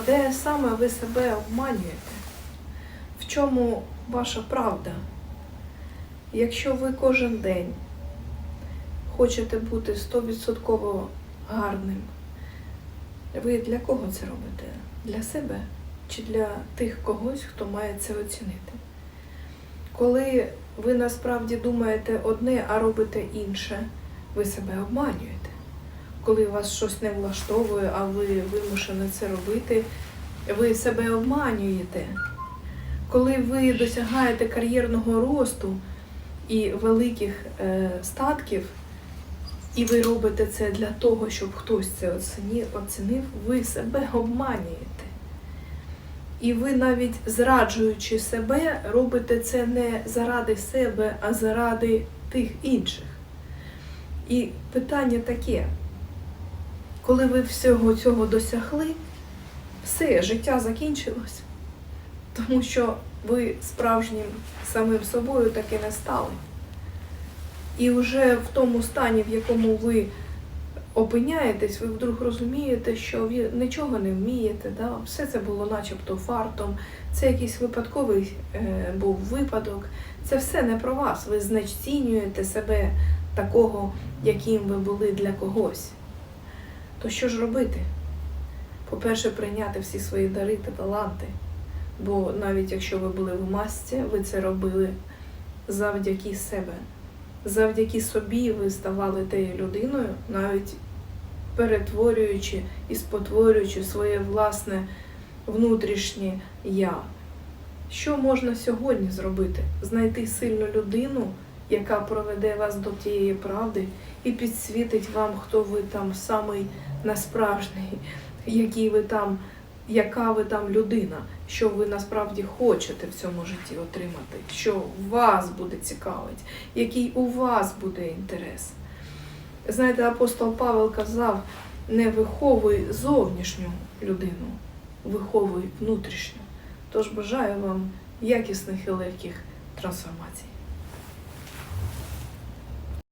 Де саме ви себе обманюєте? В чому ваша правда? Якщо ви кожен день хочете бути 100% гарним, ви для кого це робите? Для себе чи для тих когось, хто має це оцінити? Коли ви насправді думаєте одне, а робите інше, ви себе обманюєте. Коли вас щось не влаштовує, а ви вимушені це робити, ви себе обманюєте. Коли ви досягаєте кар'єрного росту і великих е, статків, і ви робите це для того, щоб хтось це оцінив, ви себе обманюєте. І ви навіть зраджуючи себе, робите це не заради себе, а заради тих інших. І питання таке, коли ви всього цього досягли, все, життя закінчилось, тому що ви справжнім самим собою так і не стали. І вже в тому стані, в якому ви опиняєтесь, ви вдруг розумієте, що ви нічого не вмієте. Да? Все це було начебто фартом, це якийсь випадковий е, був випадок. Це все не про вас. Ви знецінюєте себе такого, яким ви були для когось. То що ж робити? По-перше, прийняти всі свої дари та таланти. Бо навіть якщо ви були в масці, ви це робили завдяки себе. Завдяки собі ви ставали тією людиною, навіть перетворюючи і спотворюючи своє власне внутрішнє я. Що можна сьогодні зробити? Знайти сильну людину, яка проведе вас до тієї правди і підсвітить вам, хто ви там самий насправжній, який ви там, яка ви там людина, що ви насправді хочете в цьому житті отримати, що вас буде цікавить, який у вас буде інтерес. Знаєте, апостол Павел казав: не виховуй зовнішню людину, виховуй внутрішню. Тож бажаю вам якісних і легких трансформацій.